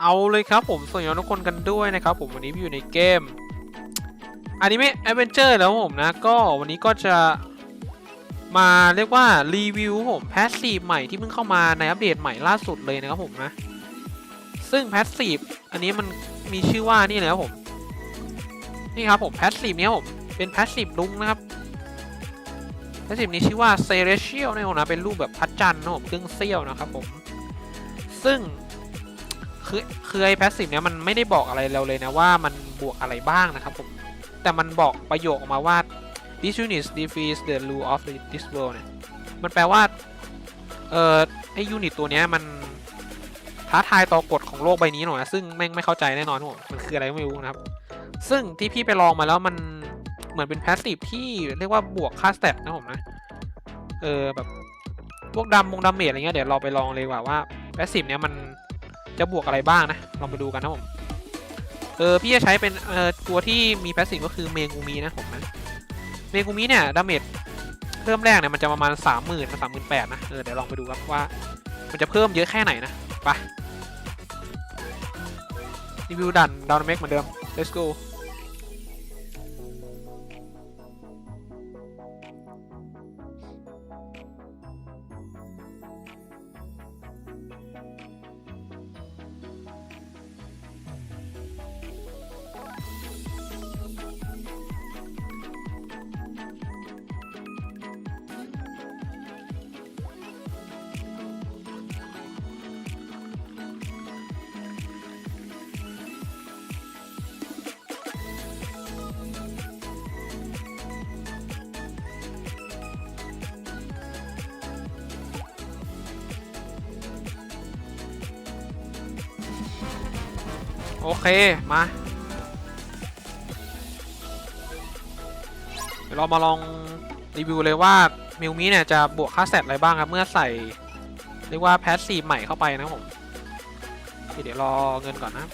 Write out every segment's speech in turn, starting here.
เอาเลยครับผมสวัสดีทุกคนกันด้วยนะครับผมวันนี้พี่อยู่ในเกมอนิเมะแอดเวนเจอร์แล้วผมนะก็วันนี้ก็จะมาเรียกว่ารีวิวผมแพสซีฟใหม่ที่เพิ่งเข้ามาในอัปเดตใหม่ล่าสุดเลยนะครับผมนะ ซึ่งแพสซีฟอันนี้มันมีชื่อว่านี่เลยครับผม นี่ครับผมแพสซีฟเนี้ยผมเป็นแพสซีฟลุงนะครับแพสซีฟนี้ชื่อว่าเซเรเชียลนะครับผมนะเป็นรูปแบบพัดจันทร์นะครับผมครึ่งเสี้ยวนะครับผม ซึ่ง คือคือไอ้แพสซีฟเนี้ยมันไม่ได้บอกอะไรเราเลยนะว่ามันบวกอะไรบ้างนะครับผมแต่มันบอกประโยคออกมาว่า this unit defeats the rule of this world เนี่ยมันแปลว่าเอ่อไอ้ยูนิตตัวเนี้ยมันท้าทายต่อกฎของโลกใบนี้หน่อยนะซึ่งแม่งไม่เข้าใจแน่นอนผมมันคืออะไรไม่รู้นะครับ ซึ่งที่พี่ไปลองมาแล้วมันเหมือนเป็นแพสซีฟที่เรียกว่าบวกค่าสเตตนะผมนะเออแบบพวกดำมงดาเมจอะไรเงี้ยเดี๋ยวเราไปลองเลยว่าว่าแพสซีฟเนี้ยมัน จะบวกอะไรบ้างนะ ลองไปดูกันนะผม เออพี่จะใช้เป็นเออตัวที่มีแพสซีฟก็คือเมงูมีนะผมนะ เมงูมีเนี่ยดาเมจเริ่มแรกเนี่ยมันจะประมาณสามหมื่นสามหมื่นแปดนะ เออเดี๋ยวลองไปดูครับว่า มันจะเพิ่มเยอะแค่ไหนนะ ไป รีวิวดันดาวน์เมกเหมือนเดิม let's go โอเค มาเดี๋ยวเรามาลองรีวิวเลยว่ามิวมิเนี่ยจะบวกค่าแซดอะไรบ้างครับ เมื่อใส่เรียกว่าแพสซีใหม่เข้าไปนะครับผมเดี๋ยวรอเงินก่อนนะ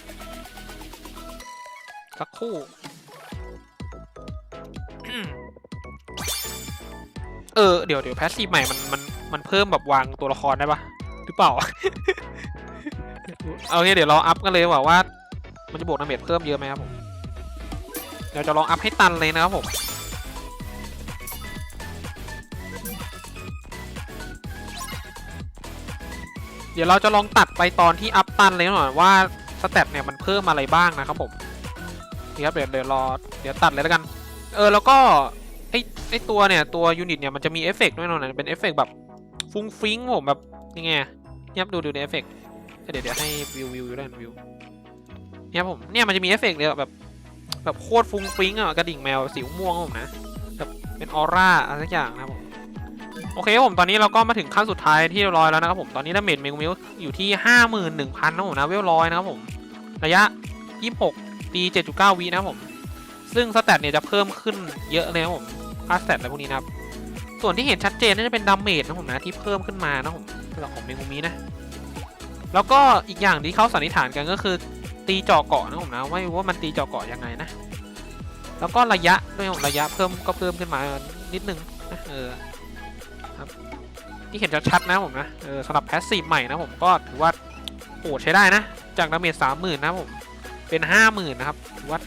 สักครู่เออเดี๋ยวเดี๋ยวแพสซีใหม่มันมันมันเพิ่มแบบวางตัวละครได้ปะหรือเปล่า เอางี้เดี๋ยวเราอัพกันเลยว่าว่า มันจะบวกดาเมจเพิ่มเยอะไหมครับผม เดี๋ยวจะลองอัพให้ตันเลยนะครับผมเดี๋ยวเราจะลองตัดไปตอนที่อัพตันเลยหน่อยว่าสเตตเนี่ยมันเพิ่มอะไรบ้างนะครับผมนี่ครับเดี๋ยวเดี๋ยวรอเดี๋ยวตัดเลยแล้วกัน เออแล้วก็ไอไอตัวเนี่ยตัวยูนิตเนี่ยมันจะมีเอฟเฟกต์ด้วยเนอะเป็นเอฟเฟกต์แบบฟุ้งฟิ้งผมแบบยังไงอะเงียบดูดูในเอฟเฟกต์เดี๋ยวเดี๋ยวให้วิววิวอยู่ด้วยวิว เนี่ยผมเนี่ยมันจะมีเอฟเฟกต์เลยอะแบบแบบโคตรฟุ้งฟิ้งอะกระดิ่งแมวสีม่วงผมนะแบบเป็นออร่าอะไรสักอย่างนะผมโอเคผมตอนนี้เราก็มาถึงขั้นสุดท้ายที่เรียบร้อยแล้วนะครับผมตอนนี้ดาเมจเมกมิวอยู่ที่ 51,000นะผมนะเวลร้อยนะครับผมระยะ 26ปี7.9 วินะครับผม ซึ่งสแตทเนี่ยจะเพิ่มขึ้นเยอะเลยครับผมค่าสแตทอะไรพวกนี้นะครับ ส่วนที่เห็นชัดเจนน่าจะเป็นดาเมจนะผมนะที่เพิ่มขึ้นมานะผมสำหรับของเมงูมินะแล้วก็อีกอย่างที่เขาสันนิษฐานกันก็คือ ตีเจาะเกาะนะผมนะไม่รู้ว่ามันตีเจาะเกาะยังไงนะ แล้วก็ระยะด้วยผมระยะเพิ่มก็เพิ่มขึ้นมานิดนึงนะเออครับที่เห็นชัดๆนะผมนะเออสำหรับแพสซีฟใหม่นะผมก็ถือว่าโหดใช้ได้นะ จากดาเมจสามหมื่นนะผมเป็นห้าหมื่นนะครับถือว่า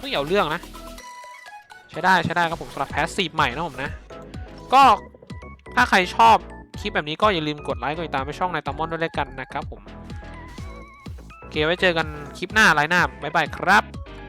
ไม่เอาเรื่องนะ ใช้ได้ใช้ได้ครับผมสำหรับแพสซีฟใหม่นะผมนะ ก็ถ้าใครชอบคลิปแบบนี้ก็อย่าลืมกดไลค์กดติดตามไปช่องนายตามอนด้วยกันนะครับผม เคไว้เจอกันคลิปหน้าไลน์หน้าบ๊ายบายครับ